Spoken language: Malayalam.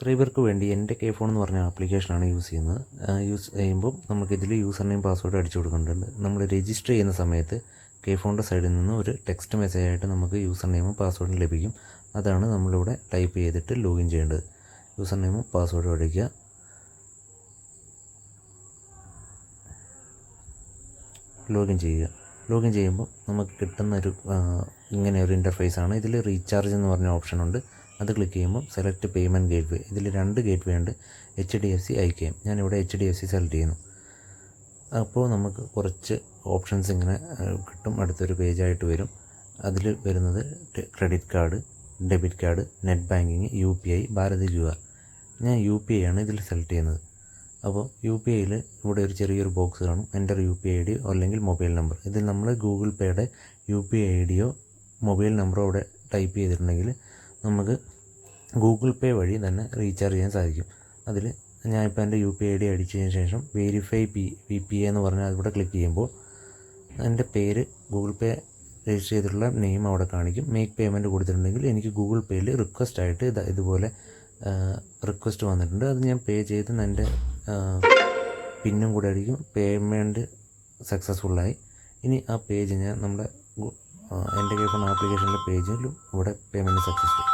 സബ്സ്ക്രൈബർക്ക് വേണ്ടി എന്റെ കെ ഫോൺ എന്ന് പറഞ്ഞ ആപ്ലിക്കേഷനാണ് യൂസ് ചെയ്യുന്നത്. യൂസ് ചെയ്യുമ്പോൾ നമുക്ക് നമുക്കിതിൽ യൂസർ നെയിം പാസ്വേഡ് അടിച്ചു കൊടുക്കേണ്ടതുണ്ട് നമ്മൾ രജിസ്റ്റർ ചെയ്യുന്ന സമയത്ത് കെ ഫോണിന്റെ സൈഡിൽ നിന്ന് ഒരു ടെക്സ്റ്റ് മെസ്സേജ് ആയിട്ട് നമുക്ക് യൂസർ നെയിമും പാസ്വേഡും ലഭിക്കും. അതാണ് നമ്മളിവിടെ ടൈപ്പ് ചെയ്തിട്ട് ലോഗിൻ ചെയ്യേണ്ടത്. യൂസർ നെയിമും പാസ്വേഡും അടിക്കുക. ലോഗിൻ ചെയ്യുക. ലോഗിൻ ചെയ്യുമ്പോൾ നമുക്ക് കിട്ടുന്ന ഒരു ഇങ്ങനെ ഒരു ഇന്റർഫേസ് ആണ്. ഇതിൽ റീചാർജ് എന്ന് പറഞ്ഞ ഓപ്ഷൻ ഉണ്ട്. അത് ക്ലിക്ക് ചെയ്യുമ്പോൾ സെലക്ട് പേയ്മെന്റ് ഗേറ്റ് വേ ഇതിൽ രണ്ട് ഗേറ്റ് വേ ഉണ്ട്. H D F C I K M ഞാനിവിടെ H D F C select ചെയ്യുന്നു. അപ്പോൾ നമുക്ക് കുറച്ച് ഓപ്ഷൻസ് ഇങ്ങനെ കിട്ടും. അടുത്തൊരു പേജായിട്ട് വരും. അതിൽ വരുന്നത് credit card debit card net banking U P I Bharat Q R ഞാൻ യു പി ഐ ആണ് ഇതിൽ സെലക്ട് ചെയ്യുന്നത്. അപ്പോൾ യു പി ഐയിൽ ഇവിടെ ഒരു ചെറിയൊരു ബോക്സ് കാണും. എന്റെ യു പി ഐ ഡി അല്ലെങ്കിൽ മൊബൈൽ നമ്പർ ഇതിൽ നമ്മൾ ഗൂഗിൾ പേയുടെ യു പി ഐ ഡിയോ മൊബൈൽ നമ്പറോ അവിടെ ടൈപ്പ് ചെയ്തിട്ടുണ്ടെങ്കിൽ നമുക്ക് ഗൂഗിൾ പേ വഴി തന്നെ റീചാർജ് ചെയ്യാൻ സാധിക്കും. അതിൽ ഞാനിപ്പോൾ എന്റെ യു പി ഐ ഡി അടിച്ചതിന് ശേഷം verify P V P A എന്ന് പറഞ്ഞാൽ അതിവിടെ ക്ലിക്ക് ചെയ്യുമ്പോൾ എന്റെ പേര് ഗൂഗിൾ പേ രജിസ്റ്റർ ചെയ്തിട്ടുള്ള നെയിം അവിടെ കാണിക്കും. മേക്ക് പേയ്മെന്റ് കൊടുത്തിട്ടുണ്ടെങ്കിൽ എനിക്ക് ഗൂഗിൾ പേയിൽ റിക്വസ്റ്റ് ആയിട്ട് ഇത് ഇതുപോലെ റിക്വസ്റ്റ് വന്നിട്ടുണ്ട്. അത് ഞാൻ പേ ചെയ്ത് എന്റെ പിന്നും കൂടെ ആയിരിക്കും പേയ്മെന്റ് സക്സസ്ഫുള്ളായി ഇനി ആ പേജ് ഞാൻ നമ്മുടെ എന്റെ കൈ ഫോൺ ആപ്ലിക്കേഷനിലെ പേജിലും ഇവിടെ പേയ്മെന്റ് സക്സസ്ഫുൾ